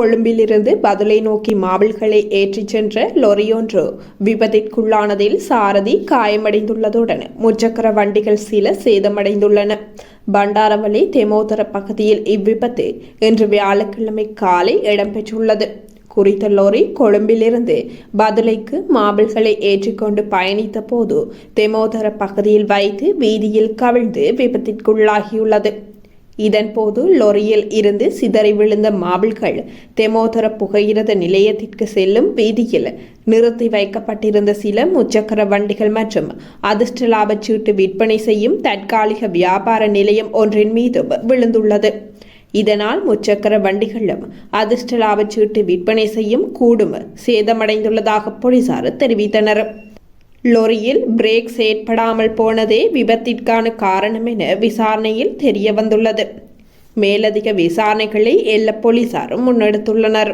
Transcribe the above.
கொழும்பிலிருந்து பதுளை நோக்கி மாவில்களை ஏற்றிச் சென்ற லொரியொன்று விபத்திற்குள்ளானதில் சாரதி காயமடைந்துள்ளதுடன் முச்சக்கர வண்டிகள் சில சேதமடைந்துள்ளன. பண்டாரவளி தெமோதர பகுதியில் இவ்விபத்து இன்று வியாழக்கிழமை காலை இடம்பெற்றுள்ளது. குறித்த லோரி கொழும்பிலிருந்து பதுளைக்கு மாபிள்களை ஏற்றிக்கொண்டு பயணித்த போது தெமோதர பகுதியில் வைத்து வீதியில் கவிழ்ந்து விபத்திற்குள்ளாகியுள்ளது. இதன்போது லொரியில் இருந்து சிதறி விழுந்த மாபிள்கள் தெமோதர புகையிரத நிலையத்திற்கு செல்லும் வீதியில் நிறுத்தி வைக்கப்பட்டிருந்த சில முச்சக்கர வண்டிகள் மற்றும் அதிர்ஷ்ட லாபச்சீட்டு விற்பனை செய்யும் தற்காலிக வியாபார நிலையம் ஒன்றின் மீது விழுந்துள்ளது. இதனால் முச்சக்கர வண்டிகளும் அதிர்ஷ்ட லாபச்சீட்டு விற்பனை செய்யும் கூடும் சேதமடைந்துள்ளதாக போலீசார் தெரிவித்தனர். லொரியில் பிரேக் செயற்படாமல் போனதே விபத்திற்கான காரணம் என விசாரணையில் தெரிய வந்துள்ளது மேலதிக விசாரணைகளை எல்ல போலீசாரும் முன்னெடுத்துள்ளனர்.